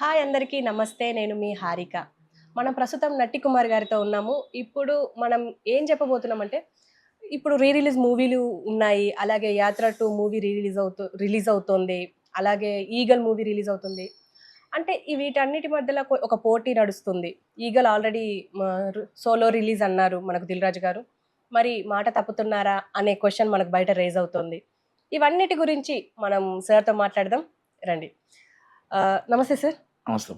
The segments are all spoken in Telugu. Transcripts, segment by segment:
హాయ్ అందరికీ నమస్తే. నేను మీ హారిక. మనం ప్రస్తుతం నట్టి కుమార్ గారితో ఉన్నాము. ఇప్పుడు మనం ఏం చెప్పబోతున్నామంటే ఇప్పుడు రీ రిలీజ్ మూవీలు ఉన్నాయి. అలాగే Yatra two movie re release అవుతూ రిలీజ్ అవుతుంది. అలాగే ఈగల్ మూవీ రిలీజ్ అవుతుంది. అంటే వీటన్నిటి మధ్యలో ఒక పోటీ నడుస్తుంది. ఈగల్ ఆల్రెడీ సోలో రిలీజ్ అన్నారు మనకు దిల్రాజు గారు. మరి మాట తప్పుతున్నారా అనే క్వశ్చన్ మనకు బయట రేజ్ అవుతుంది. ఇవన్నిటి గురించి మనం సార్తో మాట్లాడదాం. రండి. నమస్తే సార్. నమస్తే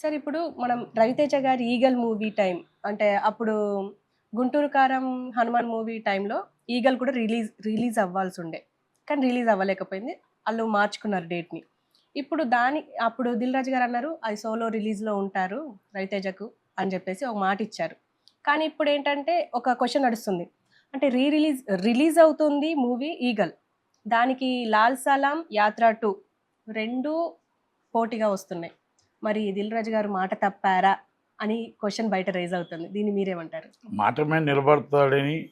సార్ ఇప్పుడు మనం రవితేజ గారి ఈగల్ మూవీ టైం అంటే అప్పుడు గుంటూరు కారం హనుమాన్ మూవీ టైంలో ఈగల్ కూడా రిలీజ్ రిలీజ్ అవ్వాల్సి ఉండే కానీ రిలీజ్ అవ్వలేకపోయింది. వాళ్ళు మార్చుకున్నారు డేట్ని. ఇప్పుడు దాని అప్పుడు దిల్ రాజు గారు అన్నారు అది సోలో రిలీజ్లో ఉంటారు రవితేజకు అని చెప్పేసి ఒక మాట ఇచ్చారు. కానీ ఇప్పుడు ఏంటంటే ఒక క్వశ్చన్ నడుస్తుంది. అంటే రీ రిలీజ్ రిలీజ్ అవుతుంది మూవీ ఈగల్. దానికి లాల్ సలాం యాత్ర టూ రెండు పోటీగా వస్తున్నాయి. మరి దిల్ రాజు గారు మాట తప్పారా అని క్వశ్చన్ బయట రేజ్ అవుతుంది. దీన్ని మీరేమంటారు? మాట మీద నిలబడతాడని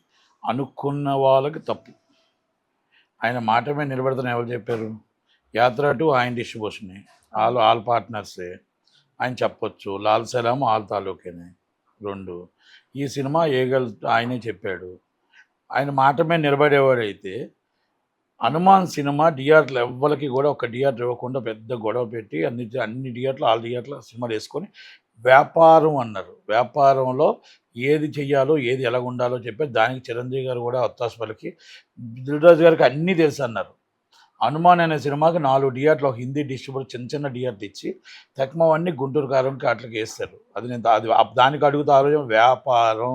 అనుకున్న వాళ్ళకి తప్పు. ఆయన మాట మీద నిలబడతాను ఎవరు చెప్పారు? యాత్ర టు ఆయన డిస్ట్రిబ్యూషనే ఆల్ ఆల్ పార్ట్నర్సే. ఆయన చెప్పొచ్చు. లాల్ సలాం ఆల్ తాలూకేనే. రెండు. ఈ సినిమా ఏగల్ ఆయనే చెప్పాడు. ఆయన మాట మీద నిలబడేవాడైతే హనుమాన్ సినిమా థియేటర్లు ఎవ్వరికి కూడా ఒక థియేటర్ ఇవ్వకుండా పెద్ద గొడవ పెట్టి అన్ని అన్ని థియేటర్లు ఆల్ థియేటర్లు సినిమాలు వేసుకొని వ్యాపారం అన్నారు. వ్యాపారంలో ఏది చెయ్యాలో ఏది ఎలా ఉండాలో చెప్పి దానికి చిరంజీవి గారు కూడా ఒత్తాసు పలికి దిల్రాజు గారికి అన్నీ తెలుసు అన్నారు. హనుమాన్ అనే సినిమాకి నాలుగు డిఆర్లు ఒక హిందీ డిస్ట్రిబ్యూటర్ చిన్న చిన్న డిఆర్లు ఇచ్చి తక్కువన్నీ గుంటూరు కారంకి అట్లకి వేస్తారు. అది నేను అది దానికి అడుగుతా వ్యాపారం.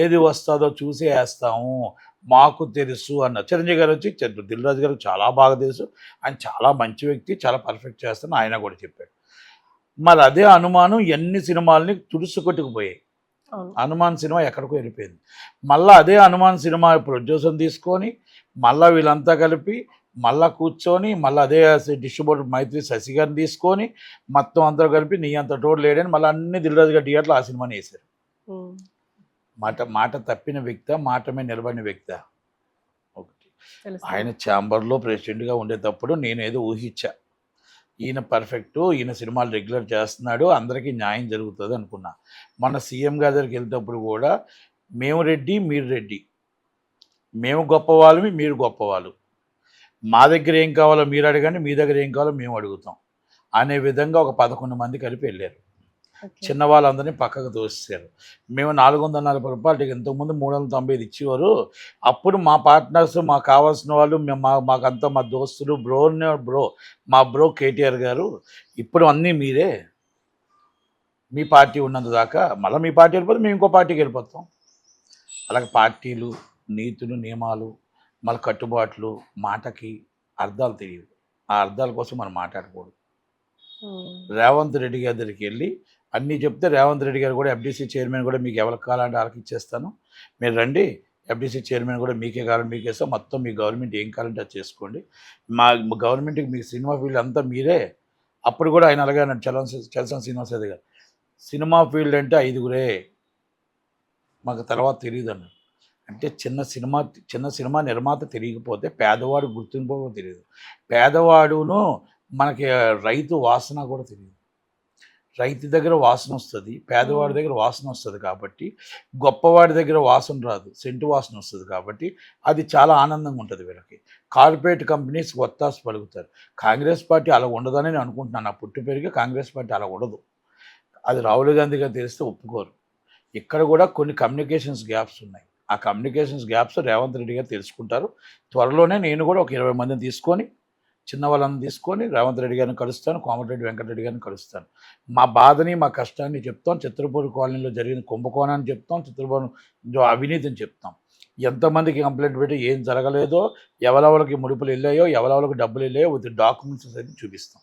ఏది వస్తుందో చూసి వేస్తాము. మాకు తెలుసు అన్న చిరంజీవి గారు వచ్చి చి- దిల్రాజు గారికి చాలా బాగా తెలుసు. ఆయన చాలా మంచి వ్యక్తి చాలా పర్ఫెక్ట్ చేస్తాను ఆయన కూడా చెప్పాడు. మరి అదే అనుమానం ఎన్ని సినిమాల్ని తుడుసు కొట్టుకుపోయాయి హనుమాన్ సినిమా ఎక్కడికో వెళ్ళిపోయింది. మళ్ళీ అదే హనుమాన్ సినిమా ప్రొడ్యూసర్ తీసుకొని మళ్ళీ వీళ్ళంతా కలిపి మళ్ళా కూర్చొని మళ్ళీ అదే డిస్ట్రిబ్యూటర్ మైత్రి శశి గారిని తీసుకొని మొత్తం అందరూ కలిపి నీ అంత టోటల్ లేడని మళ్ళీ అన్ని దిల్రాజు గారి థియేటర్లో ఆ సినిమాని వేశారు. మాట మాట తప్పిన వ్యక్త మాట మీద నిలబడిన వ్యక్త. ఒకటి ఆయన ఛాంబర్లో ప్రెసిడెంట్గా ఉండేటప్పుడు నేను ఏదో ఊహించా. ఈయన పర్ఫెక్ట్ ఈయన సినిమాలు రెగ్యులర్ చేస్తున్నాడు అందరికీ న్యాయం జరుగుతుంది అనుకున్నా. మన సీఎం గారి దగ్గరికి వెళ్తేప్పుడు కూడా మేము రెడ్డి మీరు రెడ్డి. మేము గొప్పవాళ్ళమి మీరు గొప్పవాళ్ళు. మా దగ్గర ఏం కావాలో మీరు అడగండి మీ దగ్గర ఏం కావాలో మేము అడుగుతాం. అనే విధంగా ఒక పదకొండు మంది కలిపి వెళ్ళారు. చిన్న వాళ్ళందరినీ పక్కకు తోసేశారు. మేము నాలుగు వందల నలభై రూపాయలు ఇంతకుముందు మూడు వందల తొంభై ఐదు ఇచ్చేవారు. అప్పుడు మా పార్ట్నర్స్ మాకు కావాల్సిన వాళ్ళు మేము మా మాకంతా మా దోస్తులు బ్రో బ్రో మా బ్రో కేటీఆర్ గారు. ఇప్పుడు అన్నీ మీరే. మీ పార్టీ ఉన్నంత దాకా మళ్ళీ మీ పార్టీ వెళ్ళిపోతే మేము ఇంకో పార్టీకి వెళ్ళిపోతాం. అలాగే పార్టీలు నీతులు నియమాలు మళ్ళీ కట్టుబాట్లు మాటకి అర్థాలు తెలియదు ఆ అర్థాల కోసం మనం మాట్లాడకూడదు. రేవంత్ రెడ్డి గారి దగ్గరికి వెళ్ళి అన్నీ చెప్తే రేవంత్ రెడ్డి గారు కూడా ఎఫ్డీసీ చైర్మన్ కూడా మీకు ఎవరికి కావాలంటే వాళ్ళకి ఇచ్చేస్తాను. మీరు రండి ఎఫ్డీసీ చైర్మన్ కూడా మీకే కావాలంటే మీకు ఇస్తాం. మొత్తం మీ గవర్నమెంట్ ఏం కావాలంటే అది చేసుకోండి. మా గవర్నమెంట్కి మీ సినిమా ఫీల్డ్ అంతా మీరే. అప్పుడు కూడా ఆయన అలాగే అన్నాడు చలం చలసం శ్రీనివాస్ యాదవ్ గారు. సినిమా ఫీల్డ్ అంటే ఐదుగురే. మాకు తర్వాత తెలియదు అన్నాడు. అంటే చిన్న సినిమా చిన్న సినిమా నిర్మాత తెలియకపోతే పేదవాడు గుర్తింపు తెలియదు. పేదవాడును మనకి రైతు వాసన కూడా తెలియదు. రైతు దగ్గర వాసన వస్తుంది పేదవాడి దగ్గర వాసన వస్తుంది కాబట్టి గొప్పవాడి దగ్గర వాసన రాదు సెంటు వాసన వస్తుంది కాబట్టి అది చాలా ఆనందంగా ఉంటుంది వీళ్ళకి. కార్పొరేట్ కంపెనీస్ ఒత్తాసు పలుకుతారు. కాంగ్రెస్ పార్టీ అలా ఉండదని నేను అనుకుంటున్నాను. నా పుట్టి పెరిగి కాంగ్రెస్ పార్టీ అలా ఉండదు. అది రాహుల్ గాంధీ గారు తెలిస్తే ఒప్పుకోరు. ఇక్కడ కూడా కొన్ని కమ్యూనికేషన్స్ గ్యాప్స్ ఉన్నాయి. ఆ కమ్యూనికేషన్స్ గ్యాప్స్ రేవంత్ రెడ్డి గారు తెలుసుకుంటారు. త్వరలోనే నేను కూడా ఒక ఇరవై మందిని తీసుకొని చిన్న వాళ్ళని తీసుకొని రేవంత్ రెడ్డి గారిని కలుస్తాను కోమటిరెడ్డి వెంకటరెడ్డి గారిని కలుస్తాను. మా బాధని మా కష్టాన్ని చెప్తాం. చిత్రపూర్ కాలనీలో జరిగిన కుంభకోణాన్ని చెప్తాం. చిత్రపూర్ అవినీతిని చెప్తాం. ఎంతమందికి కంప్లైంట్ పెట్టి ఏం జరగలేదో ఎవరెవరికి ముడుపులు వెళ్ళాయో ఎవరెవరికి డబ్బులు వెళ్ళాయో విత్ డాక్యుమెంట్స్ అయితే చూపిస్తాం.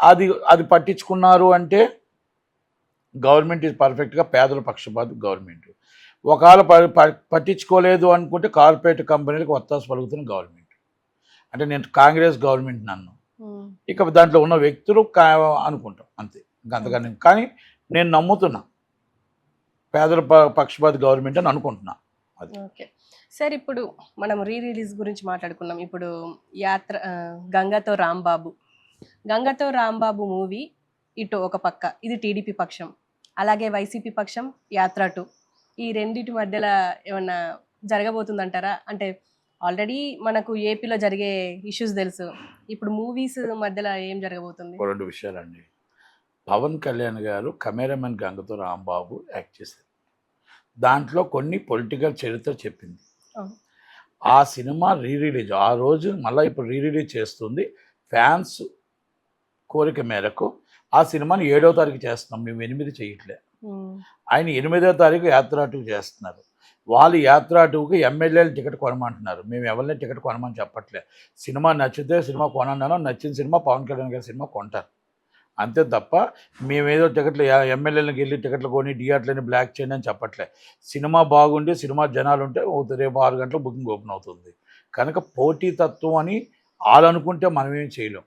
అది అది పట్టించుకున్నారు అంటే గవర్నమెంట్ ఇది పర్ఫెక్ట్గా పేదల పక్షపాత గవర్నమెంట్. ఒకవేళ ప- ప- పట్టించుకోలేదు అనుకుంటే కార్పొరేట్ కంపెనీలకు ఒత్తాసు పలుకుతున్న గవర్నమెంట్. అంటే నేను కాంగ్రెస్ గవర్నమెంట్ నన్ను. ఇక దాంట్లో ఉన్న వ్యక్తులు అనుకుంటాం అంతే. అంతకని కానీ నేను నమ్ముతున్నా. పేదల పక్షపాత గవర్నమెంట్ అని అనుకుంటున్నా. ఓకే. సార్ ఇప్పుడు మనం రీ రిలీజ్ గురించి మాట్లాడుకున్నాం. ఇప్పుడు యాత్ర గంగతో రాంబాబు. గంగతో రాంబాబు మూవీ ఇటు ఒక పక్క. ఇది టీడీపీ పక్షం. అలాగే వైసీపీ పక్షం యాత్ర టూ ఈ రెండిటి మధ్యలో ఏమన్నా జరగబోతుందంటారా? అంటే ఆల్రెడీ మనకు ఏపీలో జరిగే ఇష్యూస్ తెలుసు. ఇప్పుడు మూవీస్ మధ్యలో ఏం జరగబోతుంది? రెండు విషయాలండి. పవన్ కళ్యాణ్ గారు కెమెరామెన్ గంగతో రాంబాబు యాక్ట్ చేశారు. దాంట్లో కొన్ని పొలిటికల్ చరిత్ర చెప్పింది. ఆ. సినిమా రీ రిలీజ్ ఆ రోజు మళ్ళీ ఇప్పుడు రీ రిలీజ్ చేస్తుంది ఫ్యాన్స్ కోరిక మేరకు. ఆ సినిమాని ఏడో తారీఖు చేస్తున్నాం మేము ఎనిమిది చేయట్లే. ఆయన ఎనిమిదో తారీఖు యాత్రా చేస్తున్నారు. వాళ్ళు యాత్రా టూకి ఎమ్మెల్యేలు టికెట్ కొనమంటున్నారు. మేము ఎవరిని టికెట్ కొనమని చెప్పట్లే. సినిమా నచ్చితే సినిమా కొనన్నాను నచ్చిన సినిమా పవన్ కళ్యాణ్ గారి సినిమా కొంటారు. అంతే తప్ప మేమేదో టికెట్లు ఎమ్మెల్యేలకు వెళ్ళి టికెట్లు కొని థియేటర్లని బ్లాక్ చేయండి అని చెప్పట్లే. సినిమా బాగుండి సినిమా జనాలు ఉంటే రేపు ఆరు గంటల బుకింగ్ ఓపెన్ అవుతుంది. కనుక పోటీతత్వం అని వాళ్ళు అనుకుంటే మనమేం చేయలేం.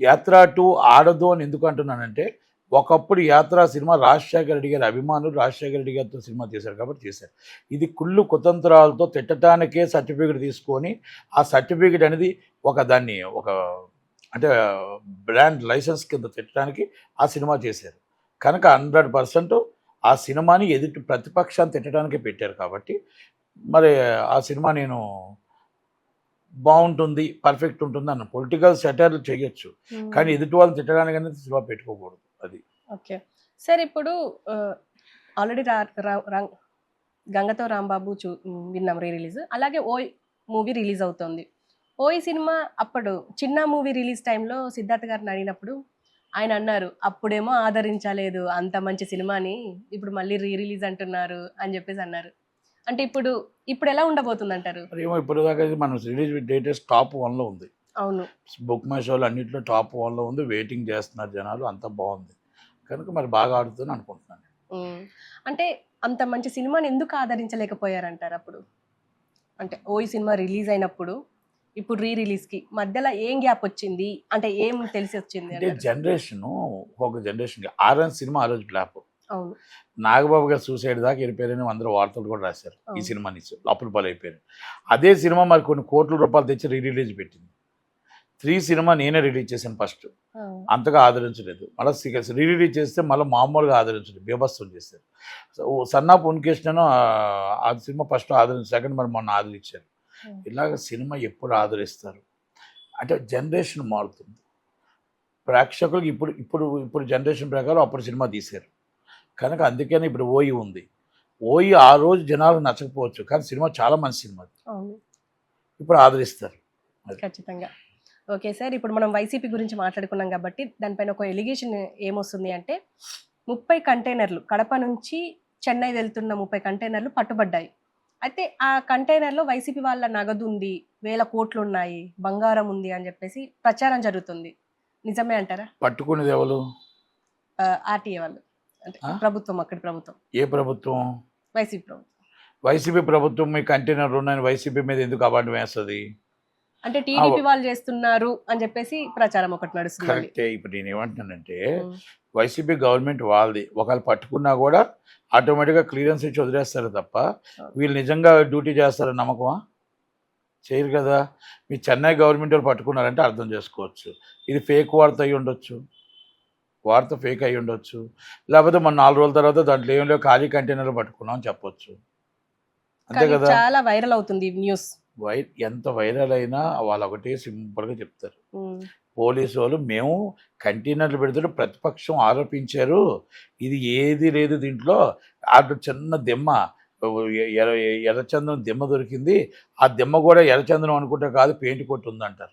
యాత్ర టూ ఆడదు అని ఎందుకు అంటున్నానంటే ఒకప్పుడు యాత్ర సినిమా రాజశేఖర రెడ్డి గారి అభిమానులు రాజశేఖర రెడ్డి గారితో సినిమా తీశారు కాబట్టి చేశారు ఇది కుళ్ళు కుతంత్రాలతో తిట్టడానికే సర్టిఫికేట్ తీసుకొని ఆ సర్టిఫికేట్ అనేది ఒక దాన్ని ఒక అంటే బ్రాండ్ లైసెన్స్ కింద తిట్టడానికి ఆ సినిమా చేశారు. కనుక హండ్రెడ్ పర్సెంట్ ఆ సినిమాని ఎదుటి ప్రతిపక్షాన్ని తిట్టడానికే పెట్టారు కాబట్టి మరి ఆ సినిమా నేను బాగుంటుంది పర్ఫెక్ట్ ఉంటుంది అన్న పొలిటికల్ సెటర్లు చేయొచ్చు. కానీ ఎదుటి వాళ్ళని తిట్టడానికి అనేది సినిమా పెట్టుకోకూడదు. అది. ఓకే. సార్ ఇప్పుడు ఆల్రెడీ రా రా- రా- గంగతో రాంబాబు చూ విన్నాం రీ రిలీజ్. అలాగే ఓయ్ మూవీ రిలీజ్ అవుతుంది. ఓయ్ సినిమా అప్పుడు చిన్న మూవీ రిలీజ్ టైంలో సిద్ధార్థ్ గారిని అడిగినప్పుడు ఆయన అన్నారు అప్పుడేమో ఆదరించలేదు అంత మంచి సినిమాని ఇప్పుడు మళ్ళీ రీ రిలీజ్ అంటున్నారు అని చెప్పేసి అన్నారు. అంటే ఇప్పుడు ఇప్పుడు ఎలా ఉండబోతుంది అంటారు ఏమో ఇప్పుడు దాకా మనం రిలీజ్ డేటెస్ టాప్ వన్లో ఉంది. అవును. బుక్ మై షోలు అన్నింటిలో టాప్ వన్లో ఉంది వెయిటింగ్ చేస్తున్నారు జనాలు అంతా బాగుంది. కనుక మరి బాగా ఆడుతుంది అనుకుంటున్నాను. అంటే అంత మంచి సినిమాని ఎందుకు ఆదరించలేకపోయారంటారు అప్పుడు? అంటే ఓ ఈ సినిమా రిలీజ్ అయినప్పుడు ఇప్పుడు రీ రిలీజ్కి మధ్యలో ఏం గ్యాప్ వచ్చింది? అంటే ఏం తెలిసి వచ్చింది అంటే? జనరేషన్ ఒక జనరేషన్ ఆర్ఎన్ సినిమా ఆ రోజు ఫ్లాప్ అవును. నాగబాబు గారు సూసైడ్ దాకా వెళ్ళిపోయారని అందరూ వార్తలు కూడా రాశారు ఈ. సినిమా నుంచి అప్పుల పాలు అయిపోయారు అదే సినిమా మరి కొన్ని కోట్ల రూపాయలు తెచ్చి రీ రిలీజ్ పెట్టింది. త్రీ సినిమా నేనే రిలీజ్ చేశాను ఫస్ట్. అంతగా ఆదరించలేదు. మళ్ళీ రీ రిలీజ్ చేస్తే మళ్ళీ మామూలుగా ఆదరించలేదు. బీభత్సం చేశారు. సో సన్నాపు ఆ సినిమా ఫస్ట్ ఆదరించి సెకండ్ మరి మొన్న ఆదరించారు. ఇలాగ సినిమా ఎప్పుడు ఆదరిస్తారు? అంటే జనరేషన్ మారుతుంది. ప్రేక్షకులకు ఇప్పుడు ఇప్పుడు ఇప్పుడు జనరేషన్ ప్రకారం అప్పుడు సినిమా తీశారు. కనుక అందుకని ఇప్పుడు ఓయి ఉంది. ఓయి ఆ రోజు జనాలకు నచ్చకపోవచ్చు. కానీ సినిమా చాలా మంచి సినిమా ఇప్పుడు ఆదరిస్తారు. ఖచ్చితంగా. ఓకే సార్ ఇప్పుడు మనం వైసీపీ గురించి మాట్లాడుకున్నాం కాబట్టి దానిపైన ఒక ఎలిగేషన్ ఏమొస్తుంది అంటే ముప్పై కంటైనర్లు కడప నుంచి చెన్నై వెళ్తున్న ముప్పై కంటైనర్లు పట్టుబడ్డాయి. అయితే ఆ కంటైనర్లో వైసీపీ వాళ్ళ నగదు ఉంది వేల కోట్లు ఉన్నాయి బంగారం ఉంది అని చెప్పేసి ప్రచారం జరుగుతుంది. నిజమే అంటారా? పట్టుకునేది ఎవరు? ఆర్టీఏ వాళ్ళు. అంటే ఆ? ప్రభుత్వం అక్కడి ప్రభుత్వం. ఏ ప్రభుత్వం? వైసీపీ ప్రభుత్వం. వైసీపీ ప్రభుత్వం మీ కంటైనర్ ఉన్నాయని వైసీపీ మీద ఎందుకు అవార్డు వేస్తుంది? అంటే టీడీపీ వాళ్ళు చేస్తున్నారు అని చెప్పేసి ప్రచారం ఒకటి నడుస్తుంది కరెక్టే. ఇప్పుడు నేను ఏమంటున్నానంటే వైసీపీ గవర్నమెంట్ వాళ్ళది. ఒకళ్ళు పట్టుకున్నా కూడా ఆటోమేటిక్గా క్లియరెన్స్ ఇచ్చి వదిలేస్తారు తప్ప వీళ్ళు నిజంగా డ్యూటీ చేస్తారని నమ్మకమా? చేయరు కదా. మీ చెన్నై గవర్నమెంట్ వాళ్ళు పట్టుకున్నారంటే అర్థం చేసుకోవచ్చు. ఇది ఫేక్ వార్త అయి ఉండొచ్చు. వార్త ఫేక్ అయి ఉండొచ్చు. లేకపోతే మన నాలుగు రోజుల తర్వాత దాంట్లో ఏం లేవు ఖాళీ కంటైనర్లు పట్టుకున్నాం అని చెప్పొచ్చు. అంతే కానీ కదా. చాలా వైరల్ అవుతుంది న్యూస్. వై ఎంత వైరల్ అయినా వాళ్ళు ఒకటే సింపుల్గా చెప్తారు. పోలీసు వాళ్ళు మేము కంటైనర్లు పెడుతుంటే ప్రతిపక్షం ఆరోపించారు. ఇది ఏది లేదు దీంట్లో. అటు చిన్న దిమ్మ ఎర్ర ఎర్రచందనం దిమ్మ దొరికింది. ఆ దిమ్మ కూడా ఎర్రచందనం అనుకుంటే కాదు పెయింట్ కొట్టి ఉందంటారు.